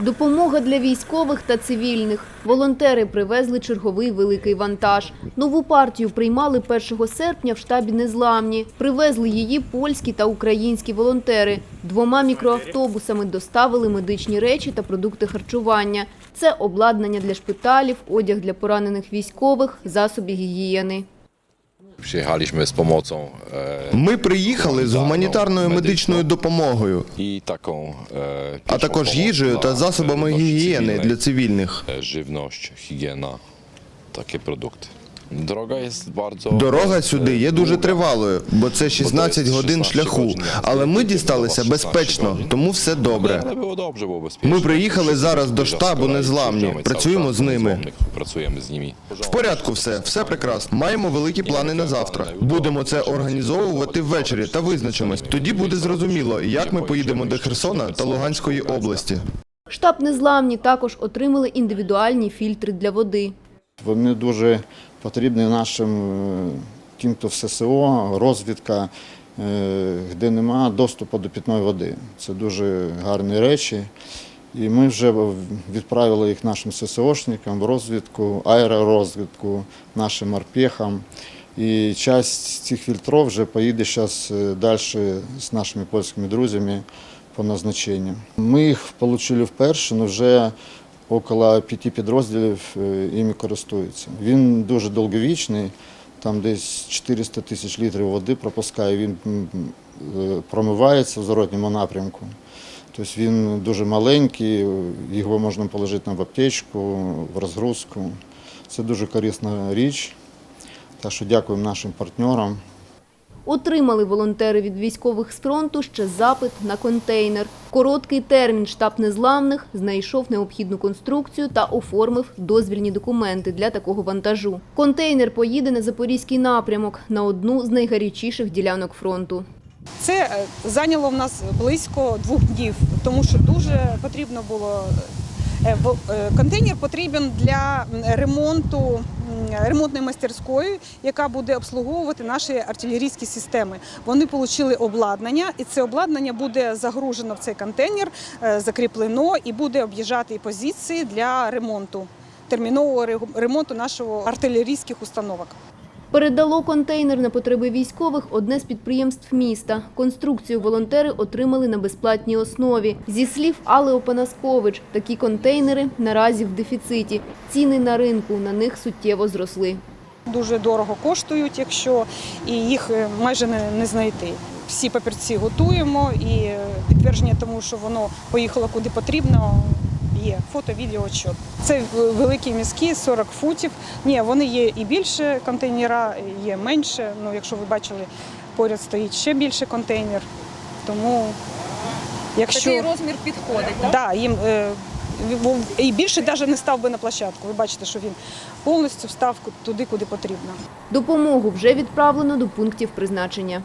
Допомога для військових та цивільних. Волонтери привезли черговий великий вантаж. Нову партію приймали 1 серпня в штабі Незламні. Привезли її польські та українські волонтери. Двома мікроавтобусами доставили медичні речі та продукти харчування. Це обладнання для шпиталів, одяг для поранених військових, засоби гігієни. Pomocą e, Ми приїхали з гуманітарною медичною допомогою, e, а також їжею та e, засобами гігієни для цивільних. E, Żywność, higiena, takie jest. Дорога сюди є дуже тривалою, бо це 16 годин шляху. Але ми дісталися безпечно, тому все добре. Ми приїхали зараз до штабу Незламні. Працюємо з ними. Працюємо з ними. В порядку все, все прекрасно. Маємо великі плани на завтра. Будемо це організовувати ввечері та визначимось. Тоді буде зрозуміло, як ми поїдемо до Херсона та Луганської області. Штаб Незламні також отримали індивідуальні фільтри для води. Вони дуже потрібні нашим е, тим, хто в ССО, розвідка, е, де нема доступу до питної води. Це дуже гарні речі. І ми вже відправили їх нашим ССОшникам в розвідку, аеророзвідку, нашим морпехам. І часть цих фільтрів вже поїде зараз далі з нашими польськими друзями по назначенню. Ми їх отримали вперше, але вже около п'яти підрозділів е, іми користуються. Він дуже довговічний, там десь 400 тисяч літрів води пропускає, він е, промивається в зворотньому напрямку. Тобто він дуже маленький, його можна положити в аптечку, в розгрузку. Це дуже корисна річ. Так що дякуємо нашим партнерам. Отримали волонтери від військових з фронту ще запит на контейнер. Короткий термін штаб незламних знайшов необхідну конструкцію та оформив дозвільні документи для такого вантажу. Контейнер поїде на запорізький напрямок на одну з найгарячіших ділянок фронту. Це е, зайняло в нас близько двох днів, тому що дуже потрібно було. Е, е, Контейнер потрібен для ремонту ремонтної мастерської, яка буде обслуговувати наші артилерійські системи. Вони отримали обладнання, і це обладнання буде загружено в цей контейнер, е, закріплено і буде об'їжджати позиції для ремонту, термінового ремонту нашого артилерійських установок. Передало контейнер на потреби військових одне з підприємств міста. Конструкцію волонтери отримали на безплатній основі. Зі слів Алли Опанаскович, такі контейнери наразі в дефіциті. Ціни на ринку на них суттєво зросли. дуже дорого коштують, якщо і їх е, майже не, не знайти. Всі папірці готуємо і е, підтвердження тому, що воно поїхало куди потрібно. Є фото, відео, отчет. Це великі мізки, 40 футів. Ні, вони є і більше контейнера, є менше. Ну, якщо ви бачили, поряд стоїть ще більше контейнер. Тому якщо Такий розмір підходить, так? Да, їм е, і більше навіть не став би на площадку. Ви бачите, що він повністю встав туди, куди потрібно. Допомогу вже відправлено до пунктів призначення.